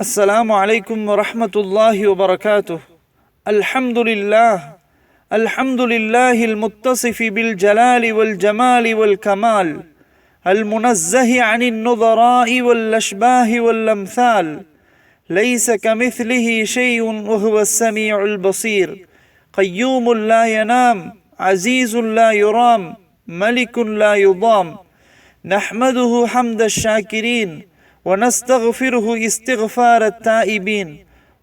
السلام عليكم ورحمة الله وبركاته. الحمد لله. الحمد لله المتصف بالجلال والجمال والكمال. المنزه عن النظراء والأشباه والأمثال. ليس كمثله شيء وهو السميع البصير. قيوم لا ينام عزيز لا يرام ملك لا يضام. نحمده حمد الشاكرين. ونستغفره استغفار التائبين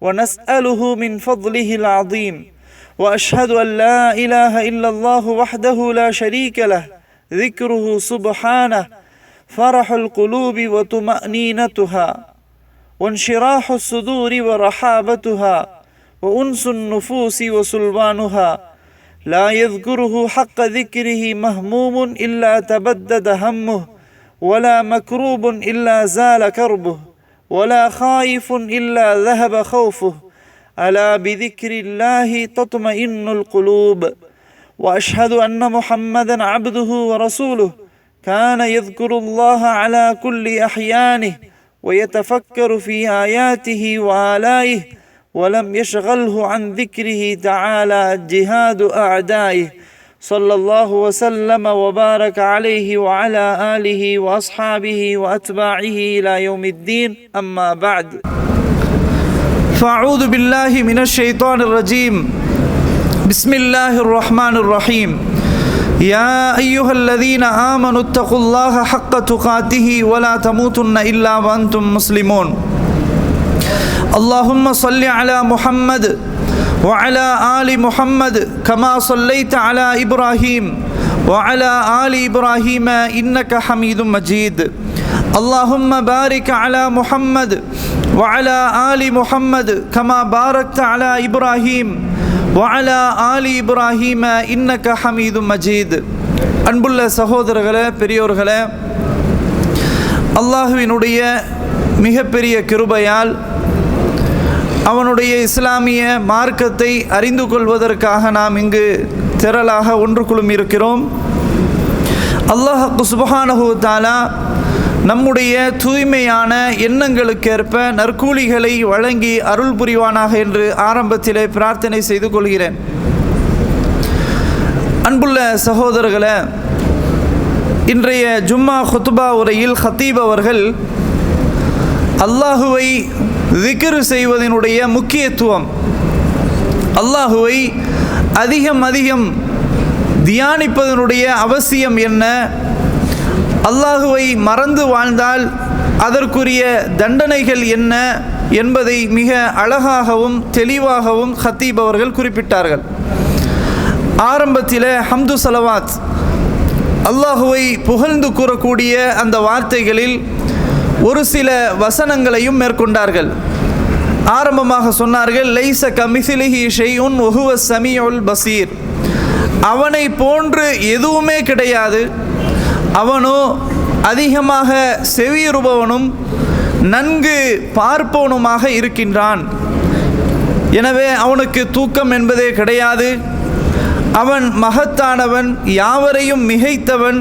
ونسأله من فضله العظيم. وأشهد أن لا إله إلا الله وحده لا شريك له ذكره سبحانه فرح القلوب وطمأنينتها وانشراح الصدور ورحابتها وأنس النفوس وسلبانها لا يذكره حق ذكره مهموم إلا تبدد همه ولا مكروب إلا زال كربه ولا خائف إلا ذهب خوفه. ألا بذكر الله تطمئن القلوب. وأشهد أن محمدا عبده ورسوله. كان يذكر الله على كل أحيانه ويتفكر في آياته وآلائه ولم يشغله عن ذكره تعالى جهاد أعدائه. صلى الله وسلم وبارك عليه وعلى آله وأصحابه وأتباعه إلى يوم الدين. أما بعد. فأعوذ بالله من الشيطان الرجيم. بسم الله الرحمن الرحيم. يا أيها الذين آمنوا اتقوا الله حق تقاته ولا تموتن إلا وأنتم مسلمون. اللهم صل على محمد وعلى آل محمد كما صليت على إبراهيم وعلى آل إبراهيم إنك حميد مجيد اللهم بارك على محمد وعلى آل محمد كما باركت على إبراهيم وعلى آل إبراهيم إنك حميد مجيد அன்புள்ள சகோதரர்களே பெரியோர்களே அல்லாஹுவினுடைய மிகப்பெரிய கிருபையால் அவனுடைய இஸ்லாமிய மார்க்கத்தை அறிந்து கொள்வதற்காக நாம் இங்கு திரளாக ஒன்று குழுமி இருக்கிறோம். அல்லாஹு சுபஹானஹு தாலா நம்முடைய தூய்மையான எண்ணங்களுக்கேற்ப நற்கூலிகளை வழங்கி அருள் புரிவானாக என்று ஆரம்பத்திலே பிரார்த்தனை செய்து கொள்கிறேன். அன்புள்ள சகோதரர்களே இன்றைய ஜும்மா ஹுத்துபா உரையில் ஹத்தீப் அவர்கள் அல்லாஹுவை திக்ரு செய்வதனுடைய முக்கியத்துவம். அல்லாஹுவை அதிகம் அதிகம் தியானிப்பதனுடைய அவசியம் என்ன? அல்லாஹுவை மறந்து வாழ்ந்தால் அதற்குரிய தண்டனைகள் என்ன? என்பதை மிக அழகாகவும் தெளிவாகவும் ஹத்தீப் அவர்கள் குறிப்பிட்டார்கள். ஆரம்பத்தில் ஹம்து சலவாத் அல்லாஹுவை புகழ்ந்து கூறக்கூடிய அந்த வார்த்தைகளில் ஒரு சில வசனங்களையும் மேற்கொண்டார்கள். ஆரம்பமாக சொன்னார்கள் லைச கமிசிலிஹி ஷெய்யுன் ஒஹுவ சமியுல் பசீர். அவனை போன்று எதுவுமே கிடையாது. அவனோ அதிகமாக செவியுறுபவனும் நன்கு பார்ப்பவனுமாக இருக்கின்றான். எனவே அவனுக்கு தூக்கம் என்பதே கிடையாது. அவன் மகத்தானவன் யாவரையும் மிகைத்தவன்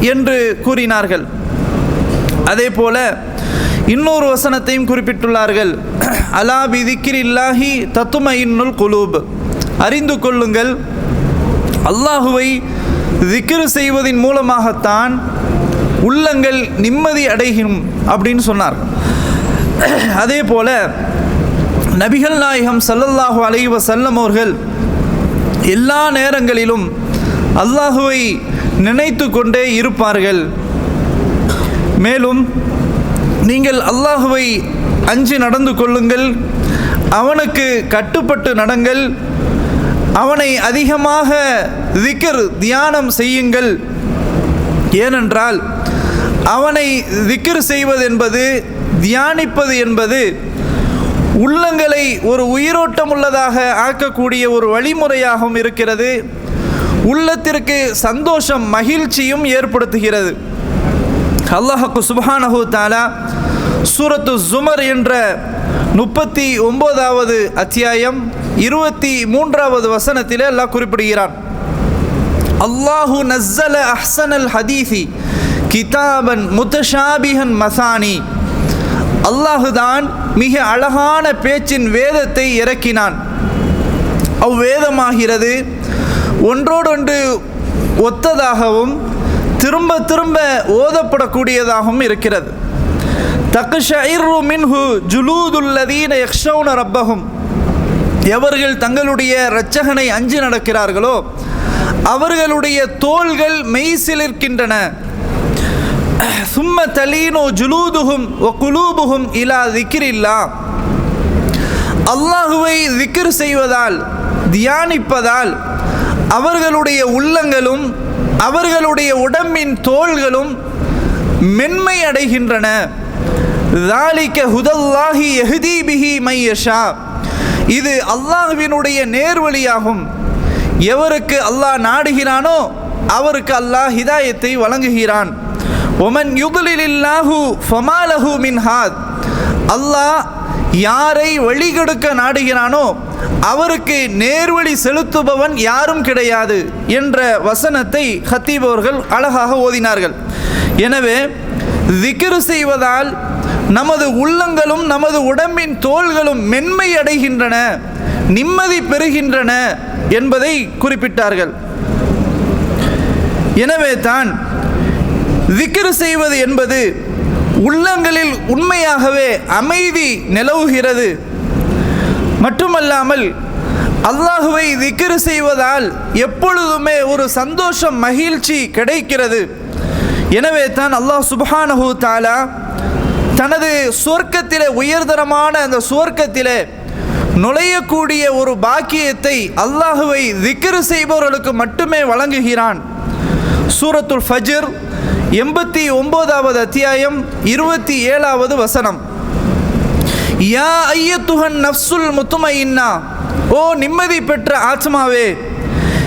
என்று கூறினார்கள். அதே போல இன்னொரு வசனத்தையும் குறிப்பிட்டுள்ளார்கள். அலா பிதிக்கிரில்லாஹி இல்லாஹி இன்னுல் குலூப். அறிந்து கொள்ளுங்கள் அல்லாஹுவை திக்ரு செய்வதன் மூலமாகத்தான் உள்ளங்கள் நிம்மதி அடையும் அப்படின்னு சொன்னார். அதே போல நபிகள் நாயகம் சல்லல்லாஹு அலைவ செல்லம் அவர்கள் எல்லா நேரங்களிலும் அல்லாஹுவை நினைத்து கொண்டே இருப்பார்கள். மேலும் நீங்கள் அல்லாஹுவை அஞ்சு நடந்து கொள்ளுங்கள் அவனுக்கு கட்டுப்பட்டு நடங்கள் அவனை அதிகமாக திக்கர் தியானம் செய்யுங்கள். ஏனென்றால் அவனை திக்கர் செய்வது என்பது தியானிப்பது என்பது உள்ளங்களை ஒரு உயிரோட்டம் உள்ளதாக ஆக்கக்கூடிய ஒரு வழிமுறையாகவும் இருக்கிறது. உள்ளத்திற்கு சந்தோஷம் மகிழ்ச்சியும் ஏற்படுத்துகிறது. அல்லாஹு சுபஹானஹு தாலா சூரத்து ஜுமர் என்ற முப்பத்தி ஒன்பதாவது அத்தியாயம் இருபத்தி மூன்றாவது வசனத்திலே அல்லாஹ் குறிப்பிடுகிறான். அல்லாஹு நஸ்ஸல அஹ்சனல் ஹதீஸி கிதாபன் முத்தஷாபிஹன் மசானி. அல்லாஹுதான் மிக அழகான பேச்சின் வேதத்தை இறக்கினான். அவ்வேதமாகிறது. ஒன்றோடொன்று ஒத்ததாகவும் திரும்ப திரும்ப ஓதப்படக்கூடியதாகவும் இருக்கிறது. தக்ஷைரு மின்ஹு ஜுலூதுல்லதீன யக்ஷௌன ரப்பகும் எவர்கள் தங்களுடைய இரட்சகனை அஞ்சு நடக்கிறார்களோ அவர்களுடைய தோள்கள் மெய்சிலிருக்கின்றன சும்ம தலீனோ ஜுலூதுகும் ஒ குலூபுகும் இலா திக்கிரில்லா அல்லாஹுவை திக்கிர் செய்வதால் தியானிப்பதால் அவர்களுடைய உள்ளங்களும் அவர்களுடைய உடம்பின் தோள்களும் மென்மை அடைகின்றன. தாலிக்க ஹுதல்லாஹி எஹுதி பிஹி மையஷா இது அல்லாஹுவினுடைய நேர்வழியாகும். எவருக்கு அல்லாஹ் நாடுகிறானோ அவருக்கு அல்லாஹ் ஹிதாயத்தை வழங்குகிறான். ஒமன் யுகுலில்லாஹு ஃபமாலஹு மின்ஹாத். அல்லாஹ் யாரை வழிகெடுக்க நாடுகிறானோ அவருக்கு நேர்வழி செலுத்துபவன் யாரும் கிடையாது என்ற வசனத்தை ஹத்தீப் அவர்கள் அழகாக ஓதினார்கள். எனவே திக்ரு செய்வதால் நமது உள்ளங்களும் நமது உடம்பின் தோள்களும் மென்மை அடைகின்றன நிம்மதி பெறுகின்றன என்பதை குறிப்பிட்டார்கள். எனவே தான் திக்ரு செய்வது என்பது உள்ளங்களில் உண்மையாகவே அமைதி நிலவுகிறது. மட்டுமல்லாமல் அல்லாஹுவை திக்ரு செய்வதால் எப்பொழுதுமே ஒரு சந்தோஷம் மகிழ்ச்சி கிடைக்கிறது. எனவே தான் அல்லாஹ் சுபஹானஹு தாலா தனது சுவர்க்கத்திலே உயர்தரமான அந்த சுவர்க்கத்திலே நுழையக்கூடிய ஒரு பாக்கியத்தை அல்லாஹுவை திக்ரு செய்பவர்களுக்கு மட்டுமே வழங்குகிறான். சூரத்துல் ஃபஜிர் எண்பத்தி ஒன்பதாவது அத்தியாயம் இருபத்தி ஏழாவது வசனம். யா ஐயத்துகன் நஃப்சுல் முத்துமையின்னா ஓ நிம்மதி பெற்ற ஆத்மாவே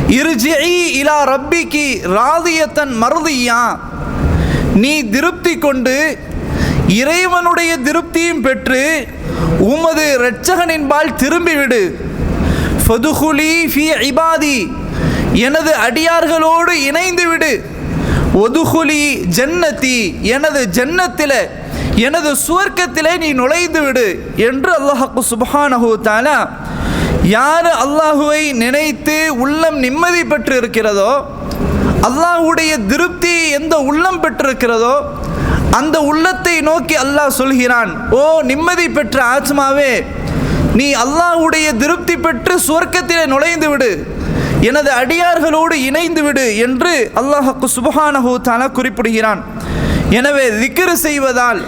இருஜி இலா ரப்பிக்கு ராதியத்தன் மருதியா நீ திருப்தி கொண்டு இறைவனுடைய திருப்தியும் பெற்று உமது இரட்சகனின்பால் திரும்பிவிடு. ஃபதுகுலி ஃபி இபாதி எனது அடியார்களோடு இணைந்து விடு ஒதுகுலி ஜன்னத்தி எனது ஜன்னத்தில் எனது சுவர்க்கத்திலே நீ நுழைந்து விடு என்று அல்லாஹு சுபஹானஹு தாலா யார் அல்லாஹுவை நினைத்து உள்ளம் நிம்மதி பெற்று இருக்கிறதோ அல்லாஹுடைய திருப்தி எந்த உள்ளம் பெற்றிருக்கிறதோ அந்த உள்ளத்தை நோக்கி அல்லாஹ் சொல்கிறான் ஓ நிம்மதி பெற்ற ஆத்மாவே நீ அல்லாஹுடைய திருப்தி பெற்று சுவர்க்கத்திலே நுழைந்து விடு எனது அடியார்களோடு இணைந்து விடு என்று அல்லாஹக்கு சுபஹானஹு தாலா குறிப்பிடுகிறான். எனவே திக்ரு செய்வதால்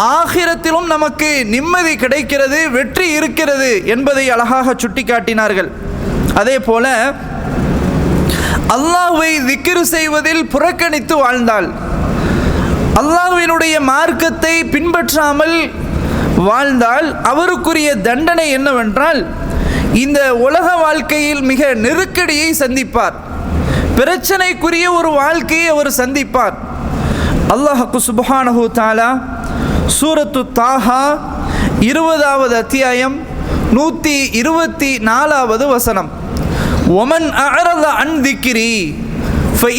ஆகிரத்திலும் நமக்கு நிம்மதி கிடைக்கிறது வெற்றி இருக்கிறது என்பதை அழகாக சுட்டிக்காட்டினார்கள். அதே போல அல்லாஹ்வை திக்ரு செய்வதில் புறக்கணித்து வாழ்ந்தாள். அல்லாஹ்வினுடைய மார்க்கத்தை பின்பற்றாமல் வாழ்ந்தால் அவருக்குரிய தண்டனை என்னவென்றால் இந்த உலக வாழ்க்கையில் மிக நெருக்கடியை சந்திப்பார். பிரச்சனைக்குரிய ஒரு வாழ்க்கையை அவர் சந்திப்பார். அல்லாஹ் சுபஹானஹு தாலா சூரத்து தாஹா இருபதாவது அத்தியாயம் நூற்றி இருபத்தி நாலாவது வசனம். Oman அறத an திக்கிரி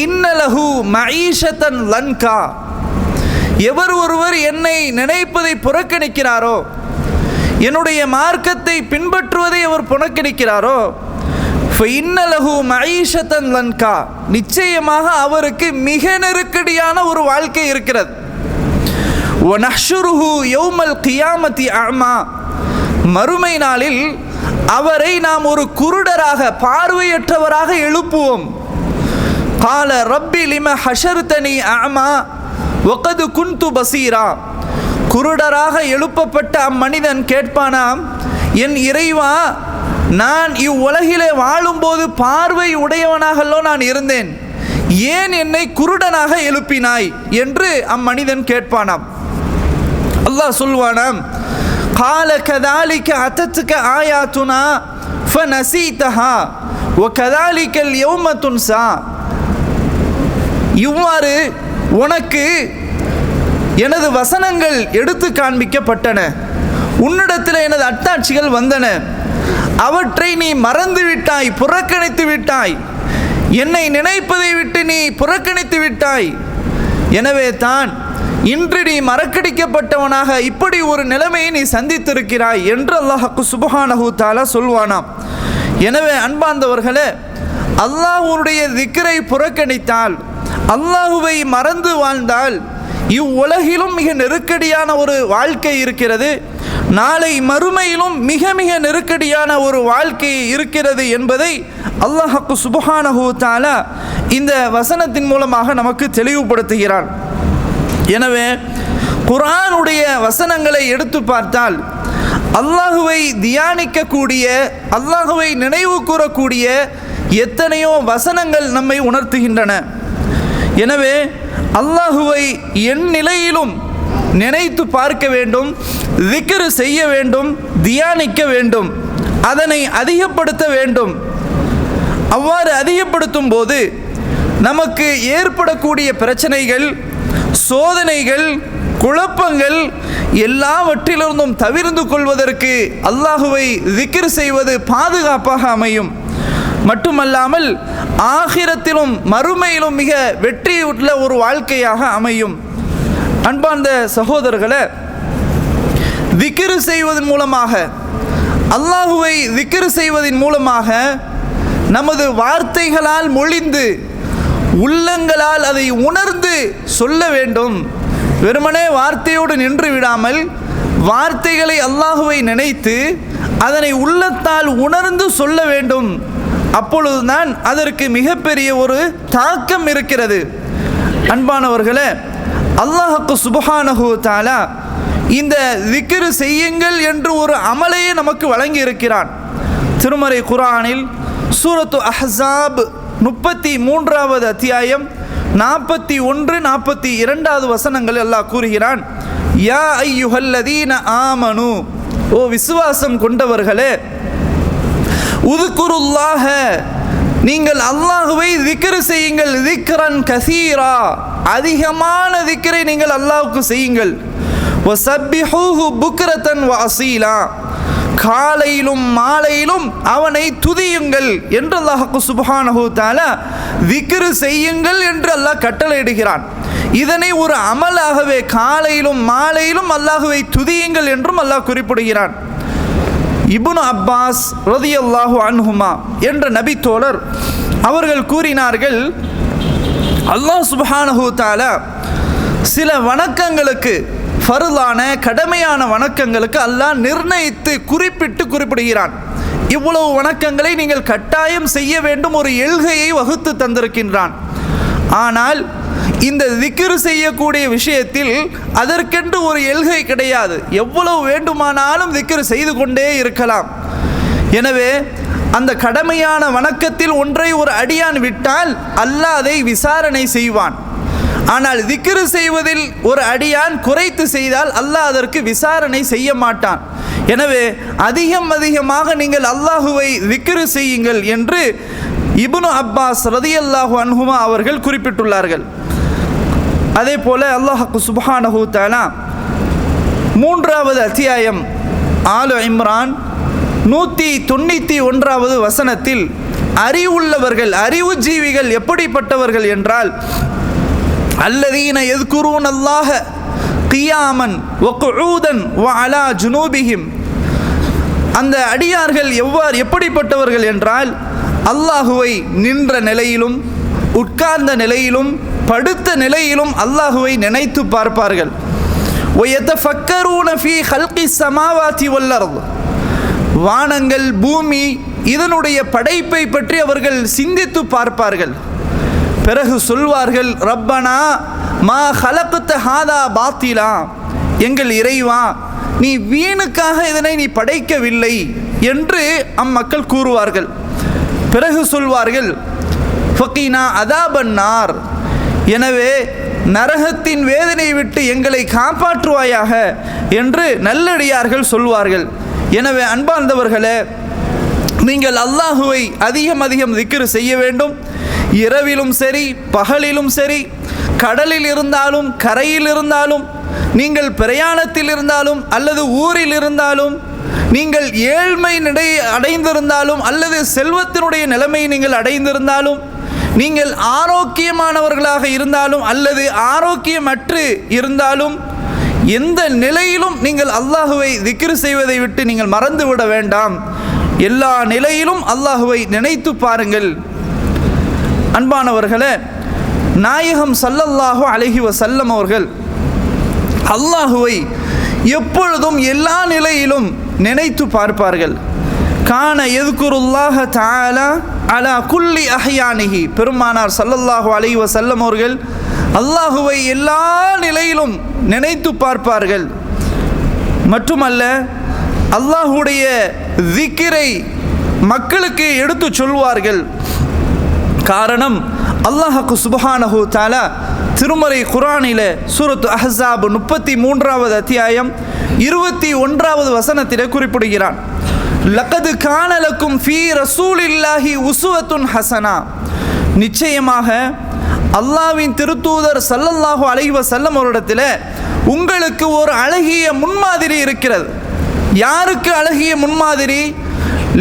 இன்னலஹு மஈஷத்தன் Lanba. எவர் ஒருவர் என்னை நினைப்பதை புறக்கணிக்கிறாரோ என்னுடைய மார்க்கத்தை பின்பற்றுவதை அவர் புறக்கணிக்கிறாரோ இன்னலகு மஈஷத்தன் லன்கா. நிச்சயமாக அவருக்கு மிக நெருக்கடியான ஒரு வாழ்க்கை இருக்கிறது. ஒனஹ்ஷுருஹு யௌமல் கியாமத்தி அமா மறுமை நாளில் அவரை நாம் ஒரு குருடராக பார்வையற்றவராக எழுப்புவோம். கால ரப்பி லிம ஹஷர்தனி அமா ஒகது குந்து பசீரா குருடராக எழுப்பப்பட்ட அம்மனிதன் கேட்பானாம் என் இறைவா நான் இவ்வுலகிலே வாழும்போது பார்வை உடையவனாகல்லோ நான் இருந்தேன். ஏன் என்னை குருடனாக எழுப்பினாய்? என்று அம்மனிதன் கேட்பானாம். அல்லாஹ் சொல்வானாம் கால கதாலிக்க அத்தத்துக்க ஆயாத்துனா ஃபனசீதஹா ஒ கதாலிக்கல் யௌமத்துன்சா இவ்வாறு உனக்கு எனது வசனங்கள் எடுத்து காண்பிக்கப்பட்டன. உன்னிடத்தில் எனது அட்டாட்சிகள் வந்தன. அவற்றை நீ மறந்து விட்டாய் புறக்கணித்து விட்டாய். என்னை நினைப்பதை விட்டு நீ புறக்கணித்து விட்டாய். எனவே தான் இன்று நீ மறக்கடிக்கப்பட்டவனாக இப்படி ஒரு நிலைமையை நீ சந்தித்திருக்கிறாய் என்று அல்லாஹக்கு சுபஹானஹு தாலா சொல்வானாம். எனவே அன்பார்ந்தவர்களே அல்லாஹுடைய திக்கரை புறக்கணித்தால் அல்லாஹுவை மறந்து வாழ்ந்தால் இவ்வுலகிலும் மிக நெருக்கடியான ஒரு வாழ்க்கை இருக்கிறது. நாளை மறுமையிலும் மிக மிக நெருக்கடியான ஒரு வாழ்க்கை இருக்கிறது என்பதை அல்லாஹக்கு சுபஹானஹு தாலா இந்த வசனத்தின் மூலமாக நமக்கு தெளிவுபடுத்துகிறான். எனவே குரானுடைய வசனங்களை எடுத்து பார்த்தால் அல்லாஹுவை தியானிக்கக்கூடிய அல்லாஹுவை நினைவு கூறக்கூடிய எத்தனையோ வசனங்கள் நம்மை உணர்த்துகின்றன. எனவே அல்லாஹுவை என் நிலையிலும் நினைத்து பார்க்க வேண்டும் திக்ரு செய்ய வேண்டும் தியானிக்க வேண்டும் அதனை அதிகப்படுத்த வேண்டும். அவ்வாறு அதிகப்படுத்தும் போது நமக்கு ஏற்படக்கூடிய பிரச்சனைகள் சோதனைகள் குழப்பங்கள் எல்லாவற்றிலிருந்தும் தவிர்ந்து கொள்வதற்கு அல்லாஹுவை திக்ர் செய்வது பாதுகாப்பாக அமையும். மட்டுமல்லாமல் ஆகிரத்திலும் மறுமையிலும் மிக வெற்றியுள்ள ஒரு வாழ்க்கையாக அமையும். அன்பார்ந்த சகோதரர்களை திக்ரு செய்வதன் மூலமாக அல்லாஹுவை திக்ரு செய்வதன் மூலமாக நமது வார்த்தைகளால் மொழிந்து உள்ளங்களால் அதை உணர்ந்து சொல்ல வேண்டும். வெறுமனே வார்த்தையோடு நின்று விடாமல் வார்த்தைகளை அல்லாஹுவை நினைத்து அதனை உள்ளத்தால் உணர்ந்து சொல்ல வேண்டும். அப்பொழுதுதான் அதற்கு மிகப்பெரிய ஒரு தாக்கம் இருக்கிறது. அன்பானவர்களே அல்லாஹுக்கு சுபஹானஹு தாலா இந்த திக்ரு செய்யுங்கள் என்று ஒரு அமலையே நமக்கு வழங்கி இருக்கிறான் திருமறை குரானில் சூரத்து அஹசாப் முப்பத்தி மூன்றாவது அத்தியாயம் நாற்பத்தி ஒன்று நாற்பத்தி இரண்டாவது வசனங்கள் எல்லாம் கூறுகிறான். யா ஐயுஹல்லதீன ஆமனு. ஓ விசுவாசம் கொண்டவர்களே உதுக்குருல்லாக நீங்கள் அல்லாஹுவை திக்ரு செய்யுங்கள் திக்ரன் கசீரா. அதிகமான திக்கரை நீங்கள் அல்லாஹுக்கு செய்யுங்கள். வசப்பிஹூஹு புக்ரத்தன் வாசீலா காலையிலும் மாலையிலும் அவனை துதியுங்கள் என்று அல்லாஹு சுபஹானஹு தாலா திக்ரு செய்யுங்கள் என்று அல்லாஹ் கட்டளையிடுகிறான். இதனை ஒரு அமலாகவே காலையிலும் மாலையிலும் அல்லாஹுவை துதியுங்கள் என்றும் அல்லாஹ் குறிப்பிடுகிறான். இபுன் அப்பாஸ் ரதி அல்லாஹு அன்ஹுமா என்ற நபி தோழர் அவர்கள் கூறினார்கள் அல்லாஹ் சுபஹானஹு தாலா சில வணக்கங்களுக்கு ஃபருளான கடமையான வணக்கங்களுக்கு அல்லாஹ் நிர்ணயித்து குறிப்பிட்டு குறிப்பிடுகிறான். இவ்வளவு வணக்கங்களை நீங்கள் கட்டாயம் செய்ய வேண்டும் ஒரு எல்கையை வகுத்து தந்திருக்கின்றான். ஆனால் இந்த திக்ரு செய்யக்கூடிய விஷயத்தில் அதற்கென்று ஒரு எல்கை கிடையாது. எவ்வளவு வேண்டுமானாலும் திக்ரு செய்து கொண்டே இருக்கலாம். எனவே அந்த கடமையான வணக்கத்தில் ஒன்றை ஒரு அடியான் விட்டால் அல்லாஹ் அதை விசாரணை செய்வான். ஆனால் திக்ரு செய்வதில் ஒரு அடியான் குறைத்து செய்தால் அல்லாஹ் அதற்கு விசாரணை செய்ய மாட்டான். எனவே அதிகம் அதிகமாக நீங்கள் அல்லாஹுவை திக்ரு செய்யுங்கள் என்று இபுனு அப்பாஸ் ரதியல்லாஹு அன்ஹுமா அவர்கள் குறிப்பிட்டுள்ளார்கள். அதே போல அல்லாஹு சுபஹானஹு தஆலா மூன்றாவது அத்தியாயம் ஆலு இம்ரான் நூற்றி தொண்ணூற்றி ஒன்றாவது வசனத்தில் அறிவுள்ளவர்கள் அறிவு ஜீவிகள் எப்படிப்பட்டவர்கள் என்றால் அல்லதீன எதுக்குரூன் அல்லாஹ கியாமன் ஒக்கூதன் வ அலா ஜுனூபிஹிம். அந்த அடியார்கள் எவ்வாறு எப்படிப்பட்டவர்கள் என்றால் அல்லாஹுவை நின்ற நிலையிலும் உட்கார்ந்த நிலையிலும் படுத்த நிலையிலும் அல்லாஹுவை நினைத்து பார்ப்பார்கள். வானங்கள் பூமி இதனுடைய படைப்பை பற்றி அவர்கள் சிந்தித்து பார்ப்பார்கள். பிறகு சொல்வார்கள் ரப்பனா மா ஹலக்குத்த ஹாதா பாத்திலா. எங்கள் இறைவா நீ வீணுக்காக இதனை நீ படைக்கவில்லை என்று அம்மக்கள் கூறுவார்கள். பிறகு சொல்வார்கள் ஃபக்கீனா அதாபன்னார் எனவே நரகத்தின் வேதனை விட்டு எங்களை காப்பாற்றுவாயாக என்று நல்லடியார்கள் சொல்வார்கள். எனவே அன்பார்ந்தவர்களே நீங்கள் அல்லாஹுவை அதிகம் அதிகம் திக்ரு செய்ய வேண்டும். இரவிலும் சரி பகலிலும் சரி கடலில் இருந்தாலும் கரையில் இருந்தாலும் நீங்கள் பிரயாணத்தில் இருந்தாலும் அல்லது ஊரில் இருந்தாலும் நீங்கள் ஏழ்மை நிலை அடைந்திருந்தாலும் அல்லது செல்வத்தினுடைய நிலைமை நீங்கள் அடைந்திருந்தாலும் நீங்கள் ஆரோக்கியமானவர்களாக இருந்தாலும் அல்லது ஆரோக்கியமற்று இருந்தாலும் எந்த நிலையிலும் நீங்கள் அல்லாஹுவை திக்ரு செய்வதை விட்டு நீங்கள் மறந்து விட வேண்டாம். எல்லா நிலையிலும் அல்லாஹுவை நினைத்து பாருங்கள். அன்பானவர்களே நாயகம் சல்லல்லாஹு அழகி வசல்லம் அவர்கள் அல்லாஹுவை எப்பொழுதும் எல்லா நிலையிலும் நினைத்து பார்ப்பார்கள். கான எதுக்குருல்லாஹ தாலா அலா குல்லி அஹ்யானிஹி. பெருமானார் சல்லல்லாஹு அலைஹி வசல்லம் அவர்கள் அல்லாஹுவை எல்லா நிலையிலும் நினைத்து பார்ப்பார்கள். மட்டுமல்ல அல்லாஹுடைய திக்கிரை மக்களுக்கு எடுத்து சொல்வார்கள். காரணம் அல்லாஹுக்கு சுபஹானஹு தாலா திருமறை குரானில சூரத்து அஹசாப் முப்பத்தி மூன்றாவது அத்தியாயம் இருபத்தி ஒன்றாவது வசனத்திலே குறிப்பிடுகிறான். லக்கது காணலக்கும் ஃபீ ரசூலில்லாஹி உசுவத்துன் ஹசனா. நிச்சயமாக அல்லாவின் திருத்தூதர் சல்லல்லாஹு அலைவ செல்லம் அவரிடத்தில் உங்களுக்கு ஒரு அழகிய முன்மாதிரி இருக்கிறது. யாருக்கு அழகிய முன்மாதிரி?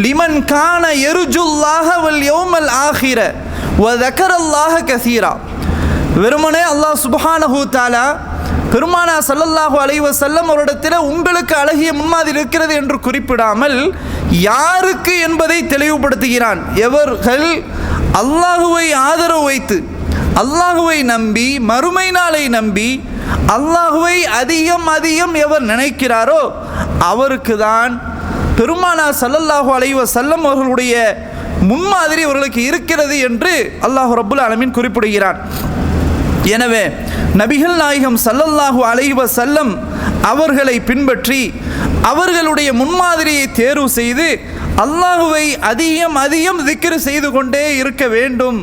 லிமன் காண எருஜுல்லாக வல் யோமல் ஆகிற வ தக்கரல்லாஹ கசீரா வெறுமனே அல்லாஹ் சுபஹானஹூ தாலா பெருமானா சல்லல்லாஹு அலைவ செல்லம் அவரிடத்தில் உங்களுக்கு அழகிய முன்மாதிரி இருக்கிறது என்று குறிப்பிடாமல் யாருக்கு என்பதை தெளிவுபடுத்துகிறான். எவர்கள் அல்லாஹுவை ஆதரவு வைத்து அல்லாஹுவை நம்பி மறுமை நாளை நம்பி அல்லாஹுவை அதிகம் அதிகம் எவர் நினைக்கிறாரோ அவருக்கு தான் பெருமானா சல்லல்லாஹு அலைவ செல்லம் அவர்களுடைய முன்மாதிரி இவர்களுக்கு இருக்கிறது என்று அல்லாஹ் ரபுல் அலமீன் குறிப்பிடுகிறான். எனவே நபிகள் நாயகம் சல்லல்லாஹு அலைவ செல்லம் அவர்களை பின்பற்றி அவர்களுடைய முன்மாதிரியை தேர்வு செய்து அல்லாஹுவை அதிகம் அதிகம் திக்ரு செய்து கொண்டே இருக்க வேண்டும்.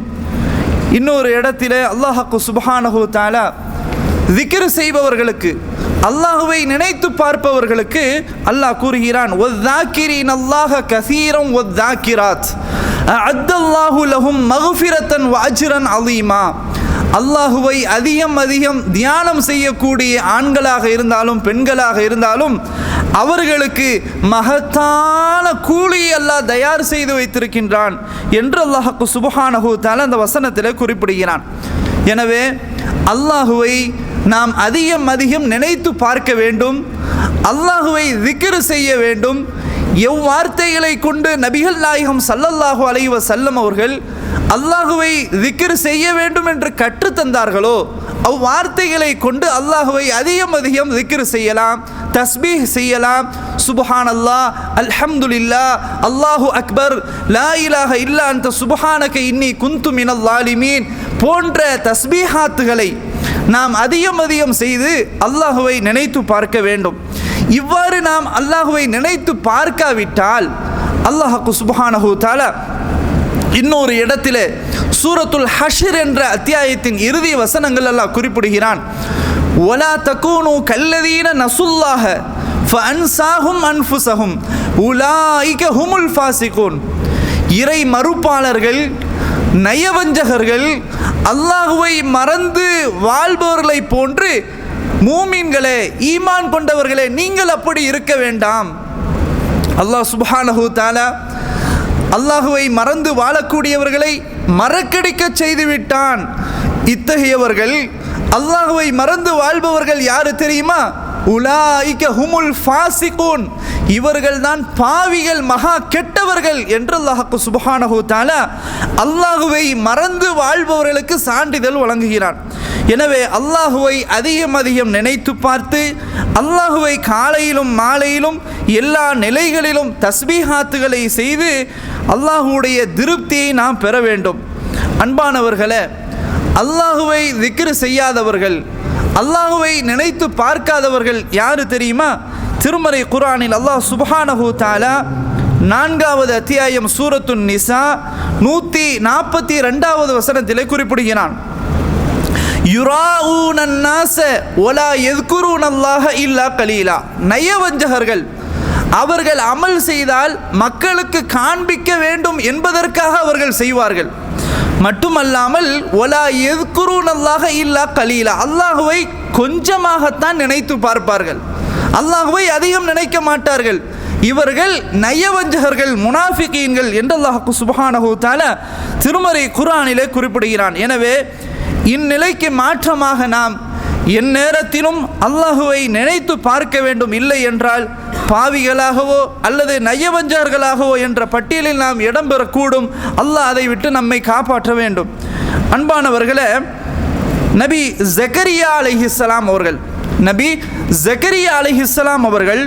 இன்னொரு இடத்திலே அல்லாஹாக்கு சுபஹானஹு தாலா திக்ரு செய்பவர்களுக்கு அல்லாஹுவை நினைத்து பார்ப்பவர்களுக்கு அல்லாஹ் கூறுகிறான் ஒத்தாக்கிரின் அல்லாஹ கசீரம் ஒத்தாக்கிராத் அத்தல்லாஹு லஹும் மகுஃபிரத்தன் வாஜிரன் அலீமா. அல்லாஹுவை அதிகம் அதிகம் தியானம் செய்யக்கூடிய ஆண்களாக இருந்தாலும் பெண்களாக இருந்தாலும் அவர்களுக்கு மகத்தான கூலி அல்லாஹ் தயார் செய்து வைத்திருக்கின்றான் என்று அல்லாஹுக்கு சுபஹானஹு தால அந்த வசனத்தில் குறிப்பிடுகிறான். எனவே அல்லாஹுவை நாம் அதிகம் அதிகம் நினைத்து பார்க்க வேண்டும். அல்லாஹுவை திக்ரு செய்ய வேண்டும். எவ்வார்த்தைகளை கொண்டு நபிகள் நாயகம் சல்லல்லாஹு அலைவ செல்லம் அவர்கள் அல்லாஹுவை திக்ரு செய்ய வேண்டும் என்று கற்றுத்தந்தார்களோ அவ்வார்த்தைகளை கொண்டு அல்லாஹுவை அதிகம் அதிகம் திக்ரு செய்யலாம் தஸ்பீஹ் செய்யலாம். சுபஹான் அல்லா அல்ஹம்துலில்லா அல்லாஹு அக்பர் லா இலாஹ இல்லா அந்த சுபஹானக இன்னி குந்து மினல் லாலிமீன் போன்ற தஸ்பீஹாத்துகளை நாம் அதிகம் அதிகம் செய்து அல்லாஹுவை நினைத்து பார்க்க வேண்டும். இவ்வாறு நாம் அல்லாஹுவை நினைத்து பார்க்காவிட்டால் அல்லாஹு சுபஹானஹு தாலா இன்னொரு இடத்திலே சூரத்துல் ஹஷர் என்ற அத்தியாயத்தின் இறுதி வசனங்கள் எல்லாம் குறிப்பிடுகிறான். ஒலா தக்கூனு கல்லதீன நசுல்லாக ஃபன்சாஹும் அன்ஃபுசஹும் உலாய்க ஹுமுல் ஃபாசிகூன். இறை மறுப்பாளர்கள் நயவஞ்சகர்கள் அல்லாஹுவை மறந்து வாழ்பவர்களைப் போன்று மூமீன்களே ஈமான் கொண்டவர்களே நீங்கள் அப்படி இருக்க வேண்டாம். அல்லாஹ் சுப்ஹானஹு தாலா அல்லாஹுவை மறந்து வாழக்கூடியவர்களை மறக்கடிக்க செய்துவிட்டான். இத்தகையவர்கள் அல்லாஹுவை மறந்து வாழ்பவர்கள் யாரு தெரியுமா? உலாய்க ஹுமுல் ஃபாசிகூன். இவர்கள் தான் பாவிகள் மகா கெட்டவர்கள் என்று அல்லாஹுக்கு சுபஹானஹு தாலா அல்லாஹுவை மறந்து வாழ்பவர்களுக்கு சான்றிதழ் வழங்குகிறான். எனவே அல்லாஹுவை அதிகம் அதிகம் நினைத்து பார்த்து அல்லாஹுவை காலையிலும் மாலையிலும் எல்லா நிலைகளிலும் தஸ்பீஹாத்துகளை செய்து அல்லாஹுடைய திருப்தியை நாம் பெற வேண்டும். அன்பானவர்களே அல்லாஹுவை திக்ரு செய்யாதவர்கள் அல்லாஹுவை நினைத்து பார்க்காதவர்கள் யாரு தெரியுமா? திருமறை குரானில் அல்லாஹ் சுபஹானஹு தாலா நான்காவது அத்தியாயம் சூரத்துன் நிசா நூற்றி நாற்பத்தி ரெண்டாவது வசனத்திலே குறிப்பிடுகிறான். யுராஊனன்னாச ஒலா எதுக்குருனல்லாக இல்லா கலீலா. நயவஞ்சகர்கள் அவர்கள் அமல் செய்தால் மக்களுக்கு காண்பிக்க வேண்டும் என்பதற்காக அவர்கள் செய்வார்கள். மட்டுமல்லாமல் ஒலா எதுக்குருனல்லாக இல்லா கலீலா. அல்லாஹுவை கொஞ்சமாகத்தான் நினைத்து பார்ப்பார்கள். அல்லாஹுவை அதிகம் நினைக்க மாட்டார்கள். இவர்கள் நயவஞ்சகர்கள் முனாஃபிகீன்கள் என்று அல்லாஹு சுபஹானஹு திருமறை குர்ஆனிலே குறிப்பிடுகிறான். எனவே இந்நிலைக்கு மாற்றமாக நாம் எந்நேரத்திலும் அல்லாஹுவை நினைத்து பார்க்க வேண்டும் இல்லை என்றால் பாவிகளாகவோ அல்லது நயவஞ்சார்களாகவோ என்ற பட்டியலில் நாம் இடம்பெறக்கூடும் அல்லாஹ் அதை விட்டு நம்மை காப்பாற்ற வேண்டும். அன்பானவர்களே நபி ஜக்கரியா அலிஹிஸ்லாம் அவர்கள் நபி ஜக்கரியா அலிஹிஸ்லாம் அவர்கள்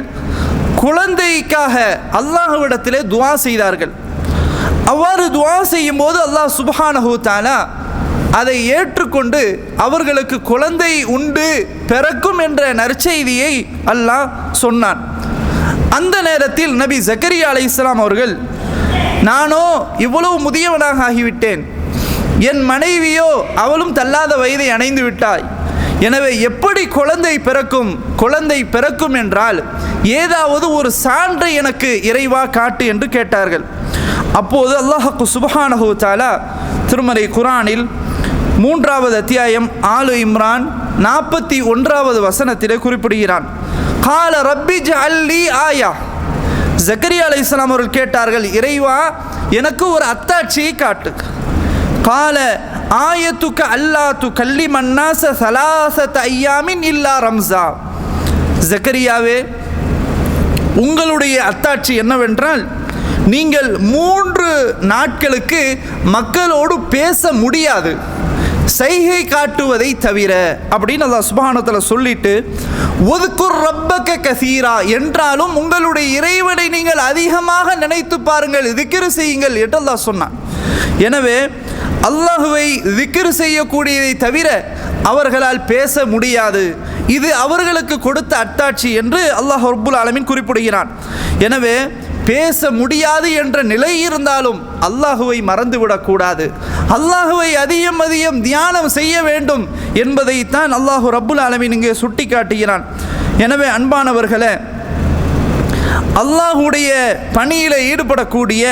குழந்தைக்காக அல்லாஹுவிடத்திலே துவா செய்தார்கள். அவ்வாறு துவா செய்யும் போது அல்லாஹ் சுபஹானஹூ தானா அதை ஏற்றுக்கொண்டு அவர்களுக்கு குழந்தை உண்டு பிறக்கும் என்ற நற்செய்தியை அல்லாஹ் சொன்னான். அந்த நேரத்தில் நபி ஜக்கரியா அலைஹிஸ்ஸலாம் அவர்கள் நானோ இவ்வளவு முதியவனாக ஆகிவிட்டேன். என் மனைவியோ அவளும் தள்ளாத வயதை அணைந்து விட்டாய். எனவே எப்படி குழந்தை பிறக்கும் குழந்தை பிறக்கும் என்றால் ஏதாவது ஒரு சான்றை எனக்கு இறைவா காட்டு என்று கேட்டார்கள். அப்போது அல்லாஹ் சுபஹானஹு தாலா திருமறை குரானில் மூன்றாவது அத்தியாயம் ஆலு இம்ரான் நாற்பத்தி ஒன்றாவது வசனத்திலே குறிப்பிடுகிறான். கால ரப்பி ஜல்லி ஆயா. ஜக்கரியா அலைஹிஸ்ஸலாம் அவர்கள் கேட்டார்கள் இறைவா எனக்கு ஒரு அத்தாட்சியை காட்டு. கால ஆயத்துக்கு அல்லா து கல்லி மன்னாச சலாசத் ஐயாமின் இல்லா ரம்சா ஜக்கரியாவே உங்களுடைய அத்தாட்சி என்னவென்றால் நீங்கள் மூன்று நாட்களுக்கு மக்களோடு பேச முடியாது. சைகை காட்டுவதை தவிர அப்படின்னு அல்லாஹ் சுபானத்தில் சொல்லிட்டு ஒதுக்குர் ரப்பக்க கசீரா என்றாலும் உங்களுடைய இறைவனை நீங்கள் அதிகமாக நினைத்து பாருங்கள் திக்கிரு செய்யுங்கள் என்று அல்லா சொன்னான். எனவே அல்லாஹுவை திக்கிரு செய்யக்கூடியதை தவிர அவர்களால் பேச முடியாது. இது அவர்களுக்கு கொடுத்த அத்தாட்சி என்று அல்லாஹ் ரபுல் ஆலமின் குறிப்பிடுகிறான். எனவே பேச முடியாது என்ற நிலை இருந்தாலும் அல்லாஹுவை மறந்துவிடக்கூடாது. அல்லாஹுவை அதிகம் அதிகம் தியானம் செய்ய வேண்டும் என்பதைத்தான் அல்லாஹு ரப்புல் ஆலமின் இங்கே சுட்டி காட்டுகிறான் எனவே அன்பானவர்களே அல்லாஹுடைய பணியில் ஈடுபடக்கூடிய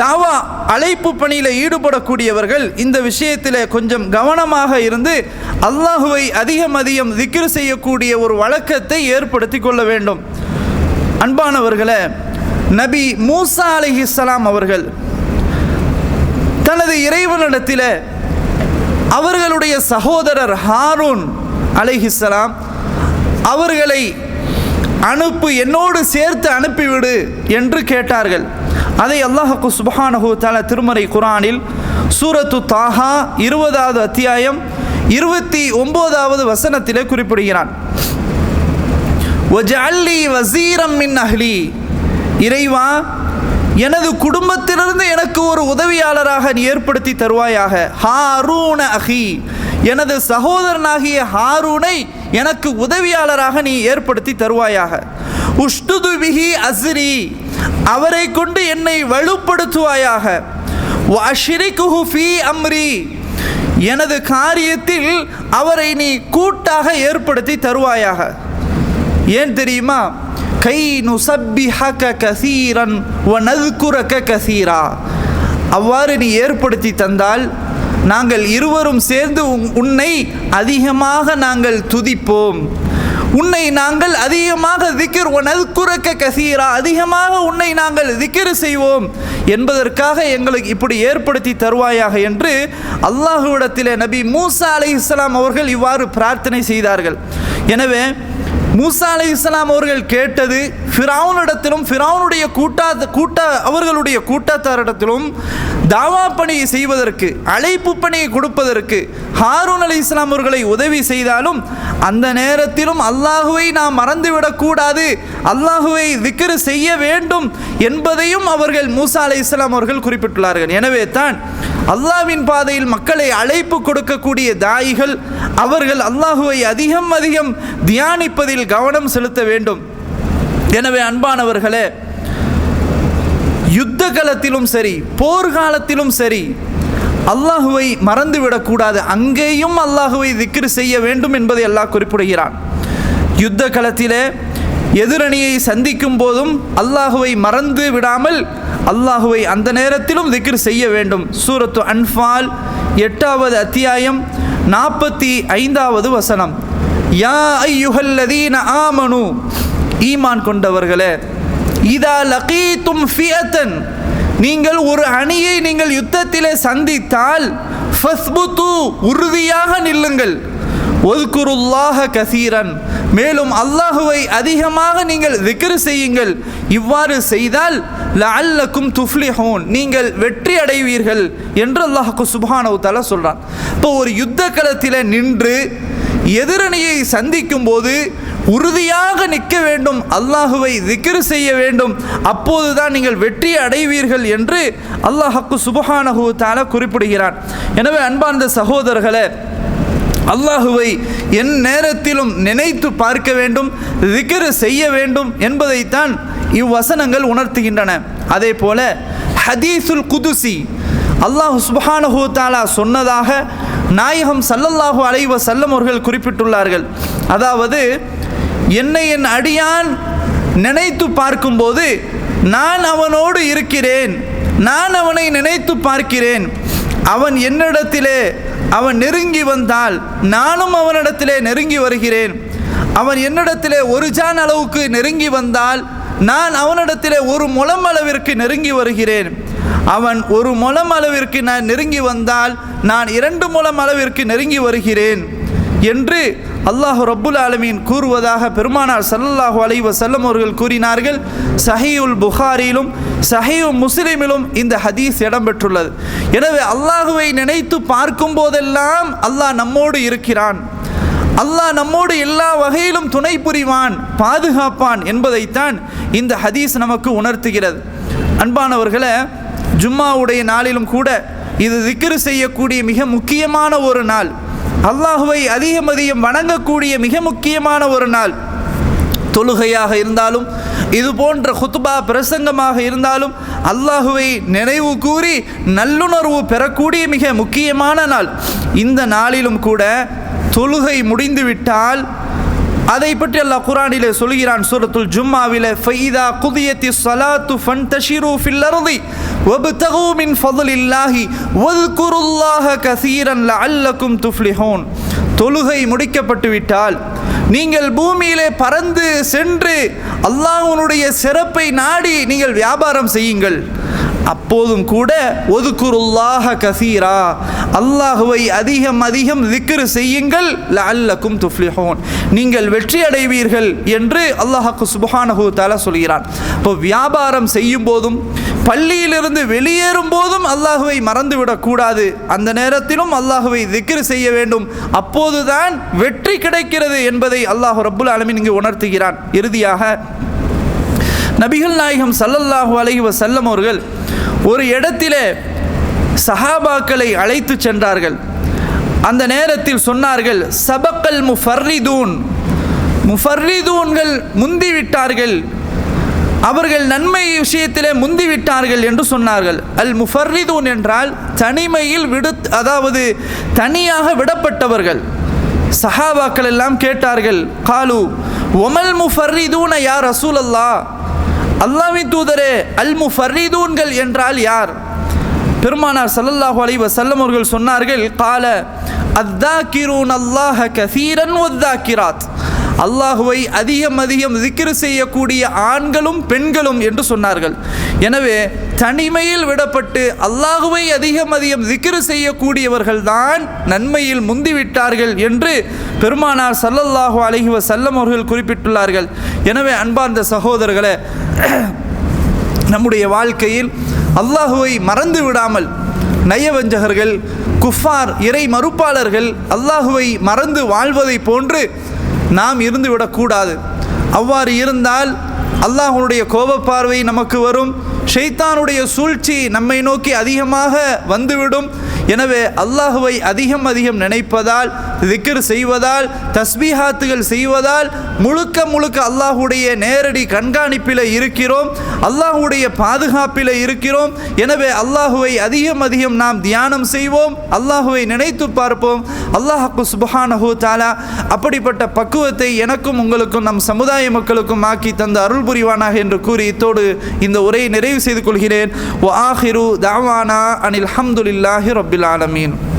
தாவா அழைப்பு பணியில் ஈடுபடக்கூடியவர்கள் இந்த விஷயத்தில் கொஞ்சம் கவனமாக இருந்து அல்லாஹுவை அதிகம் அதிகம் திக்ரு செய்யக்கூடிய ஒரு வழக்கத்தை ஏற்படுத்தி கொள்ள வேண்டும். அன்பானவர்களே நபி மூசா அலிஹிஸ்ஸலாம் அவர்கள் தனது இறைவனிடத்தில் அவர்களுடைய சகோதரர் ஹாரூன் அலிஹிஸ்லாம் அவர்களை அனுப்பு என்னோடு சேர்த்து அனுப்பிவிடு என்று கேட்டார்கள். அதை அல்லாஹு சுபஹானஹு தல திருமறை குரானில் சூரத்து தாஹா இருபதாவது அத்தியாயம் இருபத்தி ஒன்பதாவது வசனத்திலே குறிப்பிடுகிறான். ஒஜல்லி வசீரம் மின் அஹ்லி இறைவா எனது குடும்பத்திலிருந்து எனக்கு ஒரு உதவியாளராக நீ ஏற்படுத்தி தருவாயாக. ஹாரூன அஹி எனது சகோதரனாகிய ஹாரூனை எனக்கு உதவியாளராக நீ ஏற்படுத்தி தருவாயாக. உஷ்டுது பிஹி அஸ்ரி அவரை கொண்டு என்னை வலுப்படுத்துவாயாக. வஷ்ரிகுஹு ஃபீ அம்ரி எனது காரியத்தில் அவரை நீ கூட்டாக ஏற்படுத்தி தருவாயாக. ஏன் தெரியுமா? கை நுசப்பிஹக கசீரன் வ நதுக்குரக கசீரா. அவ்வாறு நீ ஏற்படுத்தி தந்தால் நாங்கள் இருவரும் சேர்ந்து உன்னை அதிகமாக நாங்கள் துதிப்போம். உன்னை நாங்கள் அதிகமாக திக்கிர் நதுக்குரக்க கசீரா அதிகமாக உன்னை நாங்கள் திக்கிர் செய்வோம். என்பதற்காக எங்களுக்கு இப்படி ஏற்படுத்தி தருவாயாக என்று அல்லாஹுவிடத்திலே நபி மூசா அலைஹிஸ்ஸலாம் அவர்கள் இவ்வாறு பிரார்த்தனை செய்தார்கள். எனவே மூசா அலை இஸ்லாம் அவர்கள் கேட்டது ஃபிராவுனிடத்திலும் ஃபிராவுனுடைய கூட்டா கூட்டா அவர்களுடைய கூட்டத்தாரிடத்திலும் தாவா பணியை செய்வதற்கு அழைப்பு பணியை கொடுப்பதற்கு ஹாரூன் அலி இஸ்லாம் அவர்களை உதவி செய்தாலும் அந்த நேரத்திலும் அல்லாஹுவை நாம் மறந்துவிடக்கூடாது அல்லாஹுவை திக்ரு செய்ய வேண்டும் என்பதையும் அவர்கள் மூசா அலை இஸ்லாம் அவர்கள் குறிப்பிட்டுள்ளார்கள். எனவே தான் அல்லாவின் பாதையில் மக்களை அழைப்பு கொடுக்கக்கூடிய தாயிகள் அவர்கள் அல்லாஹுவை அதிகம் அதிகம் தியானிப்பதில் கவனம் செலுத்த வேண்டும். எனவே அன்பானவர்களே யுத்த காலத்திலும் சரி போர்க்காலத்திலும் சரி அல்லாஹுவை மறந்துவிடக்கூடாது அங்கேயும் அல்லாஹுவை திக்ரு செய்ய வேண்டும் என்பதை அல்லாஹ் குறிப்பிடுகிறான். யுத்த களத்திலே எதிரணியை சந்திக்கும் போதும் அல்லாஹுவை மறந்து விடாமல் அல்லாஹுவை அந்த நேரத்திலும் திக்ர் செய்ய வேண்டும். சூரத்து அன்ஃபால் எட்டாவது அத்தியாயம் நாற்பத்தி ஐந்தாவது வசனம். யா ஐயுஹல்லதீன ஆமனு. ஈமான் கொண்டவர்களே இதா லகீத்தும் ஃபியத்தன். நீங்கள் ஒரு அணியை நீங்கள் யுத்தத்திலே சந்தித்தால் ஃபஸ்புத்து உறுதியாக நில்லுங்கள். ஒதுக்குருல்லாக கசீரன். மேலும் அல்லாஹுவை அதிகமாக நீங்கள் திக்ரு செய்யுங்கள். இவ்வாறு செய்தால் லஅல்லக்கும் துஃப்லிஹூன். நீங்கள் வெற்றி அடைவீர்கள் என்று அல்லாஹுக்கு சுபானவு தஆலா சொல்கிறான் இப்போ ஒரு யுத்த களத்தில் நின்று எதிரணியை சந்திக்கும் போது உறுதியாக நிற்க வேண்டும் அல்லாஹுவை திக்ரு செய்ய வேண்டும். அப்போதுதான் நீங்கள் வெற்றி அடைவீர்கள் என்று அல்லாஹக்கு சுபஹானஹு தால குறிப்பிடுகிறான். எனவே அன்பார்ந்த சகோதரர்களே அல்லாஹுவை என் நேரத்திலும் நினைத்து பார்க்க வேண்டும் திக்ரு செய்ய வேண்டும் என்பதைத்தான் இவ்வசனங்கள் உணர்த்துகின்றன. அதே போல ஹதீசுல் குதுசி அல்லாஹ் சுப்ஹானஹு சொன்னதாக நாயகம் சல்லல்லாஹு அலைவ சல்லம் அவர்கள் குறிப்பிட்டுள்ளார்கள். அதாவது என்னை என் அடியான் நினைத்து பார்க்கும்போது நான் அவனோடு இருக்கிறேன் நான் அவனை நினைத்து பார்க்கிறேன் அவன் என்னிடத்திலே அவன் நெருங்கி வந்தால் நானும் அவனிடத்திலே நெருங்கி வருகிறேன். அவன் என்னிடத்திலே ஒரு ஜான் அளவுக்கு நெருங்கி வந்தால் நான் அவனிடத்திலே ஒரு முளம் அளவிற்கு நெருங்கி வருகிறேன். அவன் ஒரு முளம் அளவிற்கு நான் நெருங்கி வந்தால் நான் இரண்டு முளம் அளவிற்கு நெருங்கி வருகிறேன். என்று அல்லாஹ் ரப்புல் ஆலமீன் கூறுவதாக பெருமானார் சல்லாஹூ அலைஹி வஸல்லம் அவர்கள் கூறினார்கள் சஹீயுல் புகாரிலும் சஹீஹ் முஸ்லிமிலும் இந்த ஹதீஸ் இடம்பெற்றுள்ளது. எனவே அல்லாஹுவை நினைத்து பார்க்கும் போதெல்லாம் அல்லாஹ் நம்மோடு இருக்கிறான். அல்லாஹ் நம்மோடு எல்லா வகையிலும் துணை புரிவான் பாதுகாப்பான் என்பதைத்தான் இந்த ஹதீஸ் நமக்கு உணர்த்துகிறது. அன்பானவர்களே ஜும்மாவுடைய நாளிலும் கூட இது திக்ரு செய்யக்கூடிய மிக முக்கியமான ஒரு நாள். அல்லாஹுவை அதிகம் அதிகம் வணங்கக்கூடிய மிக முக்கியமான ஒரு நாள். தொழுகையாக இருந்தாலும் இது போன்ற ஹுத்பா பிரசங்கமாக இருந்தாலும் அல்லாஹுவை நினைவு கூறி நல்லுணர்வு பெறக்கூடிய மிக முக்கியமான நாள். இந்த நாளிலும் கூட தொழுகை முடிந்துவிட்டால் அதை பற்றி அல்லாஹ் குரானிலே சொல்கிறான் சூரத்துல் ஜும்மாவிலே ஃபைதா குதியத்தி சலாத்து ஃபன்தஷிரு ஃபில் அர்தி வப்தகு மின் ஃபضலில்லாஹி வذ்குருல்லாஹ கஸீரன் லஅல்லக்கும் துஃப்லிஹூன். தொழுகை முடிக்கப்பட்டு விட்டால் நீங்கள் பூமியிலே பறந்து சென்று அல்லாஹ்வுடைய சிறப்பை நாடி நீங்கள் வியாபாரம் செய்யுங்கள். அப்போதும் கூட ஒதுக்குருல்லாஹ கசீரா அல்லாஹுவை அதிகம் அதிகம் திக்ரு செய்யுங்கள் அல்லக்கும் துஃப்லிஹூன். நீங்கள் வெற்றி அடைவீர்கள் என்று அல்லாஹாக்கு சுபஹானஹு தஆலா சொல்கிறான். இப்போ வியாபாரம் செய்யும் போதும் பள்ளியிலிருந்து வெளியேறும் போதும் அல்லாஹுவை மறந்துவிடக்கூடாது அந்த நேரத்திலும் அல்லாஹுவை திக்ரு செய்ய வேண்டும். அப்போதுதான் வெற்றி கிடைக்கிறது என்பதை அல்லாஹ் ரப்புல் அலமின் இங்கு உணர்த்துகிறான். இறுதியாக நபிகள் நாயகம் சல்லல்லாஹு அலைஹி வஸல்லம் அவர்கள் ஒரு இடத்திலே சஹாபாக்களை அழைத்து சென்றார்கள். அந்த நேரத்தில் சொன்னார்கள் சபக்கல் முஃபர்ரிதூன். முஃபர்ரிதூன்கள் முந்திவிட்டார்கள். அவர்கள் நன்மை விஷயத்திலே முந்திவிட்டார்கள் என்று சொன்னார்கள். அல் முஃபர்ரிதூன் என்றால் தனிமையில் விடு அதாவது தனியாக விடப்பட்டவர்கள். சஹாபாக்கள் எல்லாம் கேட்டார்கள் காலு ஒமல் முஃபர்ரிதூன யார் ரசூல் அல்லா அல்லாவின் தூதரே அல் முஃபரீதூன்கள் என்றால் யார்? பெருமானார் சல்லல்லாஹு அலி வசல்லம் அவர்கள் சொன்னார்கள் கால அத்தாக்கிரூன் அல்லாஹ கசீரன் ஒத்தாக்கிராத் அல்லாஹுவை அதிகம் அதிகம் திக்ரு செய்யக்கூடிய ஆண்களும் பெண்களும் என்று சொன்னார்கள். எனவே தனிமையில் விடப்பட்டு அல்லாஹுவை அதிகம் அதிகம் திக்ரு செய்யக்கூடியவர்கள் தான் நன்மையில் முந்திவிட்டார்கள் என்று பெருமானார் சல்லல்லாஹு அலஹி வசல்லம் அவர்கள் குறிப்பிட்டுள்ளார்கள். எனவே அன்பார்ந்த சகோதரர்களே நம்முடைய வாழ்க்கையில் அல்லாஹுவை மறந்து விடாமல் நயவஞ்சகர்கள் குஃபார் இறை மறுப்பாளர்கள் அல்லாஹுவை மறந்து வாழ்வதை போன்று நாம் இருந்து விடக்கூடாது அவ்வாறு இருந்தால் அல்லாஹனுடைய கோபப்பார்வை நமக்கு வரும். ஷைத்தானுடைய சூழ்ச்சி நம்மை நோக்கி அதிகமாக வந்துவிடும். எனவே அல்லாஹுவை அதிகம் அதிகம் நினைப்பதால் திக்ர் செய்வதால் தஸ்பீஹாத்துகள் செய்வதால் முழுக்க முழுக்க அல்லாஹுடைய நேரடி கண்காணிப்பில் இருக்கிறோம். அல்லாஹுடைய பாதுகாப்பில் இருக்கிறோம். எனவே அல்லாஹுவை அதிகம் அதிகம் நாம் தியானம் செய்வோம். அல்லாஹுவை நினைத்து பார்ப்போம். அல்லாஹுக்கு சுபஹானஹு தாலா அப்படிப்பட்ட பக்குவத்தை எனக்கும் உங்களுக்கும் நம் சமுதாய மக்களுக்கும் ஆக்கி தந்த அருள் புரிவானாக என்று கூறி இத்தோடு இந்த உரையை நிறைவு செய்து கொள்கிறேன் ஓ ஆஹிரு தாவானா அனில் ஹம்துலில்லாஹி ரப்பில் ஆலமீன்